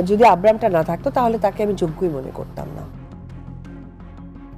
যদি আব্রামটা না থাকতো, তাহলে তাকে আমি যোগ্যই মনে করতাম না।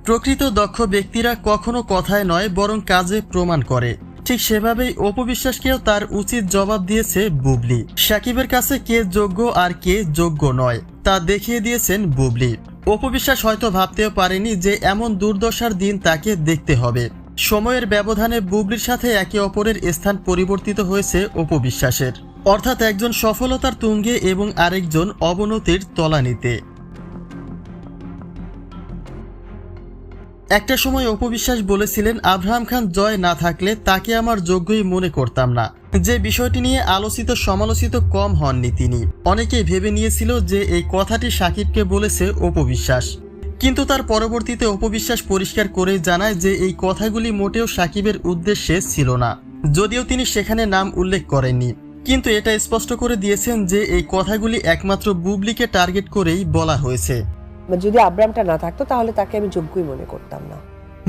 প্রকৃত দক্ষ ব্যক্তিরা কখনো কথায় নয়, বরং কাজে প্রমাণ করে। ঠিক সেভাবেই অপবিশ্বাসকেও তার উচিত জবাব দিয়েছে বুবলি। সাকিবের কাছে কে যোগ্য আর কে যোগ্য নয়, তা দেখিয়ে দিয়েছেন বুবলি। অপবিশ্বাস হয়তো ভাবতেও পারেনি যে এমন দুর্দশার দিন তাকে দেখতে হবে। সময়ের ব্যবধানে বুবলির সাথে একে অপরের স্থান পরিবর্তিত হয়েছে অপবিশ্বাসের। অর্থাৎ একজন সফলতার তুঙ্গে এবং আরেকজন অবনতির তলানিতে। একটা সময় অপবিশ্বাস বলেছিলেন, আব্রাহাম খান জয় না থাকলে তাকে আমার যোগ্যই মনে করতাম না। যে বিষয়টি নিয়ে আলোচিত সমালোচিত কম হননি তিনি। অনেকেই ভেবে নিয়েছিল যে এই কথাটি সাকিবকে বলেছে অপবিশ্বাস। কিন্তু তার পরবর্তীতে অপবিশ্বাস পরিষ্কার করে জানায় যে এই কথাগুলি মোটেও সাকিবের উদ্দেশ্যে ছিল না, যদিও তিনি সেখানে নাম উল্লেখ করেননি। কিন্তু এটা স্পষ্ট করে দিয়েছেন যে এই কথাগুলি একমাত্র বুবলিকে টার্গেট করেই বলা হয়েছে। যদি আব্রামটা না থাকতো তাহলে তাকে আমি যোগ্যই মনে করতাম না।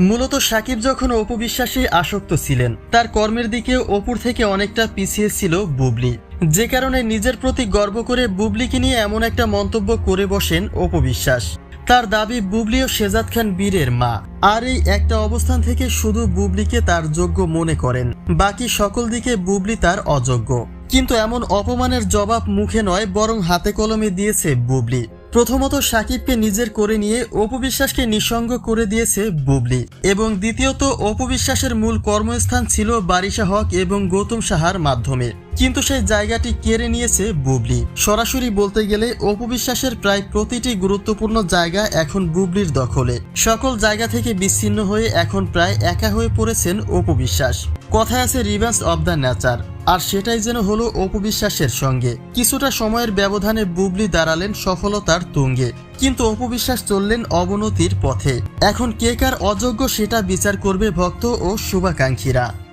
মূলত সাকিব যখন অপবিশ্বাসে আসক্ত ছিলেন তার কর্মের দিকে অপুর থেকে অনেকটা পিছিয়ে ছিল বুবলি। যে কারণে নিজের প্রতি গর্ব করে বুবলিকে নিয়ে এমন একটা মন্তব্য করে বসেন অপবিশ্বাস। তার দাবি বুবলি ও শেজাদ খান বীরের মা। আর এই একটা অবস্থান থেকে শুধু বুবলিকে তার যোগ্য মনে করেন বাকি সকল দিকে বুবলি তার অযোগ্য। কিন্তু এমন অপমানের জবাব মুখে নয়, বরং হাতে কলমে দিয়েছে বুবলি। প্রথমত সাকিবকে নিজের করে নিয়ে অপবিশ্বাসকে নিঃসঙ্গ করে দিয়েছে বুবলি। এবং দ্বিতীয়ত অপবিশ্বাসের মূল কর্মস্থান ছিল বারিশা হক এবং গৌতম সাহার মাধ্যমে। কিন্তু সেই জায়গাটি কেড়ে নিয়েছে বুবলি। সরাসরি বলতে গেলে অপবিশ্বাসের প্রায় প্রতিটি গুরুত্বপূর্ণ জায়গা এখন বুবলির দখলে। সকল জায়গা থেকে বিচ্ছিন্ন হয়ে এখন প্রায় একা হয়ে পড়েছেন অপবিশ্বাস কথায় আছে রিভার্স অব দ্য নেচার আর সেটাই যেন হলো অপবিশ্বাসের সঙ্গে। কিছুটা সময়ের ব্যবধানে বুবলি দাঁড়ালেন সফলতার তুঙ্গে, কিন্তু অপবিশ্বাস চললেন অবনতির পথে। এখন কে কার অযোগ্য সেটা বিচার করবে ভক্ত ও শুভাকাঙ্ক্ষীরা।